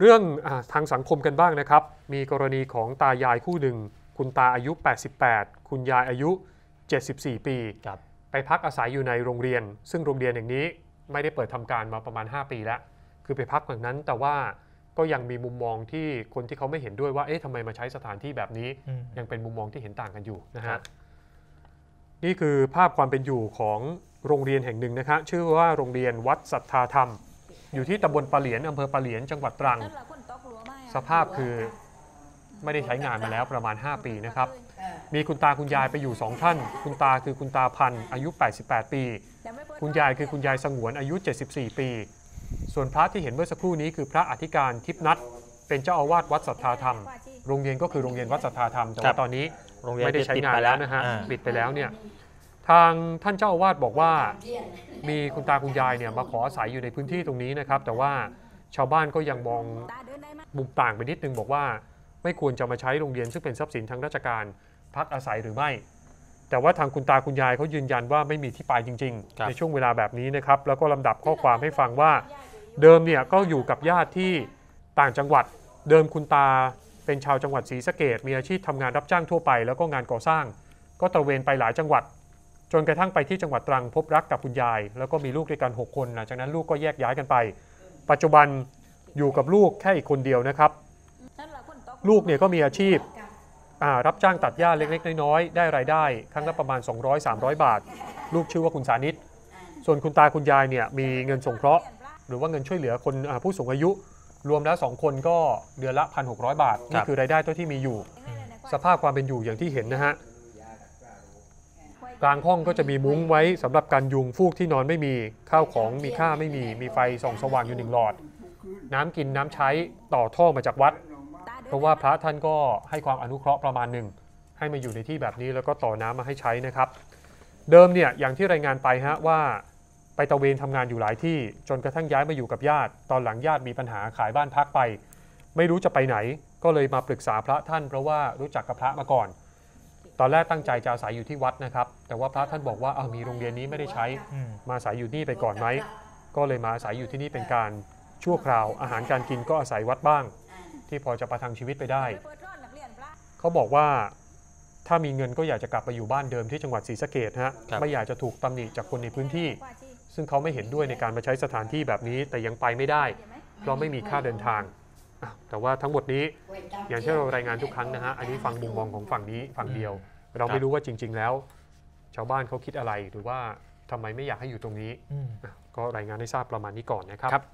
เรื่องอาทางสังคมกันบ้างนะครับ มีกรณีของตายายคู่หนึ่ง คุณตาอายุ 88 คุณยายอายุ 74 ปีครับไปพักอาศัยอยู่ในโรงเรียน ซึ่งโรงเรียนอย่างนี้ไม่ได้เปิดทำการมาประมาณ 5 ปีแล้ว คือไปพักแบบนั้นแต่ว่าก็ยังมีมุมมองที่คนที่เขาไม่เห็นด้วยว่า เอ๊ะทำไมมาใช้สถานที่แบบนี้อืมยังเป็นมุมมองที่เห็นต่างกันอยู่นะครัฮะบนี่คือภาพความเป็นอยู่ของโรงเรียนแห่งหนึ่งนะคะชื่อว่าโรงเรียนวัดสัทธาธรรม อยู่ที่ตำบลปะเหลียนอำเภอปะเหลียนจังหวัดตรัง สภาพคือไม่ได้ใช้งานมาแล้วประมาณ 5 ปีนะครับ มีคุณตาคุณยายไปอยู่ 2 ท่าน คุณตาคือคุณตาพันธ์อายุ 88 ปี คุณยายคือคุณยายสงวนอายุ 74 ปี ส่วนพระที่เห็นเมื่อสักครู่นี้คือพระอธิการทิพนัทเป็นเจ้าอาวาสวัดสัทธาธรรม โรงเรียนก็คือโรงเรียนวัดสัทธาธรรม แต่ครัว่าบตอนนี้โรงเรียนไม่ได้ใช้งานปิแล้วนะฮะอ่าปิดไปแล้วเนี่ย ทางท่านเจ้าอาวาสบอกว่ามีคุณตาคุณยายเนี่ยมาขออาศัยอยู่ในพื้นที่ตรงนี้นะครับ แต่ว่าชาวบ้านก็ยังมองมุมต่างไปนิดนึงบอกว่า ไม่ควรจะมาใช้โรงเรียนซึ่งเป็นทรัพย์สินทางราชการพักอาศัยหรือไม่ แต่ว่าทางคุณตาคุณยายเขายืนยันว่าไม่มีที่ไปจริง ๆ ในช่วงเวลาแบบนี้นะครับแล้วก็ลำดับข้อความให้ฟังว่า เดิมเนี่ยก็อยู่กับญาติที่ต่างจังหวัด เดิมคุณตาเป็นชาวจังหวัดศรีสะเกดมีอาชีพทำงานรับจ้างทั่วไป แล้วก็งานก่อสร้าง ก็ตระเวนไปหลายจังหวัด จนกระทั่งไปที่จังหวัดตรังพบรักกับคุณยาย แล้วก็มีลูกด้วยกัน 6 คนหลังจากนั้นลูกก็แยกย้ายกันไป ปัจจุบันอยู่กับลูกแค่อีกคนเดียวนะครับ ลูกเนี่ยก็มีอาชีพรับจ้างตัดหญ้าเล็กๆ น้อยๆ ได้รายได้ ครั้งละประมาณ 200-300 บาท ลูกชื่อว่าคุณสานิต ส่วนคุณตาคุณยายเนี่ยมีเงินสงเคราะห์ หรือว่าเงินช่วยเหลือคนอผู้สูงอายุ รวมแล้ว 2 คนก็เดือนละ 1,600 บาท นี่คือรายได้เท่าที่มีอยู่ สภาพความเป็นอยู่อย่างที่เห็นนะฮะ กลางห้องก็จะมีมุ้งไว้สำหรับการยุงฟูกที่นอนไม่มี ข้าวของมีค่าไม่มี มีไฟส่องสว่างอยู่หนึ่งหลอด น้ำกินน้ำใช้ต่อท่อมาจากวัด เพราะว่าพระท่านก็ให้ความอนุเคราะห์ประมาณหนึ่ง ให้มาอยู่ในที่แบบนี้แล้วก็ต่อน้ำมาให้ใช้นะครับ เดิมเนี่ยอย่างที่รายงานไปฮะว่าไปตระเวนทำงานอยู่หลายที่ จนกระทั่งย้ายมาอยู่กับญาติ ตอนหลังญาติมีปัญหาขายบ้านพักไป ไม่รู้จะไปไหน ก็เลยมาปรึกษาพระท่านเพราะว่ารู้จักกับพระมาก่อน ตอนแรกตั้งใจจะอาศัยอยู่ที่วัดนะครับ แต่ว่าพระท่านบอกว่าเอามีโรงเรียนนี้ไม่ได้ใช้ อืมมาอาศัยอยู่นี่ไปก่อนไหม ก็เลยมาอาศัยอยู่ที่นี่เป็นการชั่วคราว อาหารการกินก็อาศัยวัดบ้าง ที่พอจะประทังชีวิตไปได้ เขาบอกว่าถ้ามีเงินก็อยากจะกลับไปอยู่บ้านเดิมที่จังหวัดศรีสะเกดฮะ ครับ ไม่อยากจะถูกตำหนิจากคนในพื้นที่ ซึ่งเขาไม่เห็นด้วยในการมาใช้สถานที่แบบนี้ แต่ยังไปไม่ได้ เพราะไม่มีค่าเดินทางอะ แต่ว่าทั้งหมดนี้อย่างที่เรารายงานทุกครั้งนะฮะอันนี้ฟังมุมมองของฝั่งนี้ฝั่งเดียว เราไม่รู้ว่าจริง ๆ แล้ว ชาวบ้านเขาคิดอะไรหรือว่าทำไมไม่อยากให้อยู่ตรงนี้อืมอะก็รายงานให้ทราบประมาณนี้ก่อนนะครับครับ